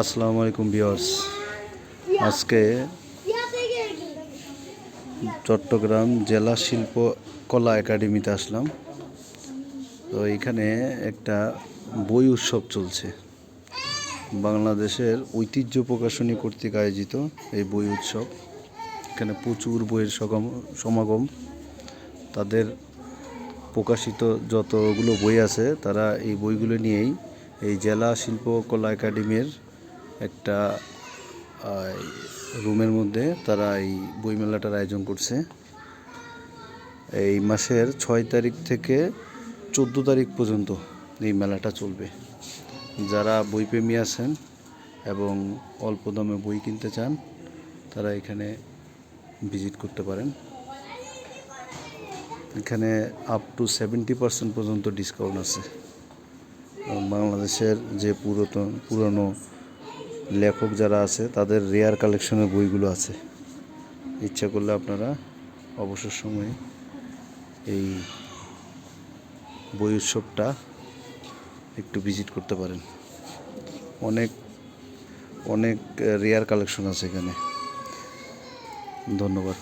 আসসালামু আলাইকুম বিয়ার্স আজকে চট্টগ্রাম জেলা শিল্প কলা একাডেমিতে আসলাম। তো এইখানে একটা বই উৎসব চলছে। বাংলাদেশের ঐতিহ্য প্রকাশনী কর্তৃক আয়োজিত এই বই উৎসব। এখানে প্রচুর বইয়ের সমাগম। তাদের প্রকাশিত যতগুলো বই আছে, তারা এই বইগুলো নিয়েই এই জেলা শিল্পকলা একাডেমির একটা রুমের মধ্যে তারা এই বইমেলাটার আয়োজন করছে। এই মাসের ছয় তারিখ থেকে চোদ্দ তারিখ পর্যন্ত এই মেলাটা চলবে। যারা বইপ্রেমী আছেন এবং অল্প দামে বই কিনতে চান, তারা এখানে ভিজিট করতে পারেন। এখানে আপ টু সেভেন্টি পার্সেন্ট পর্যন্ত ডিসকাউন্ট আছে। বাংলাদেশের যে পুরাতন, পুরনো লেখক যারা আছে, তাদের রেয়ার কালেকশনের বইগুলো আছে। ইচ্ছা করলে আপনারা অবসর সময়ে এই বই উৎসবটা একটু ভিজিট করতে পারেন। অনেক অনেক রেয়ার কালেকশন আছে এখানে। ধন্যবাদ।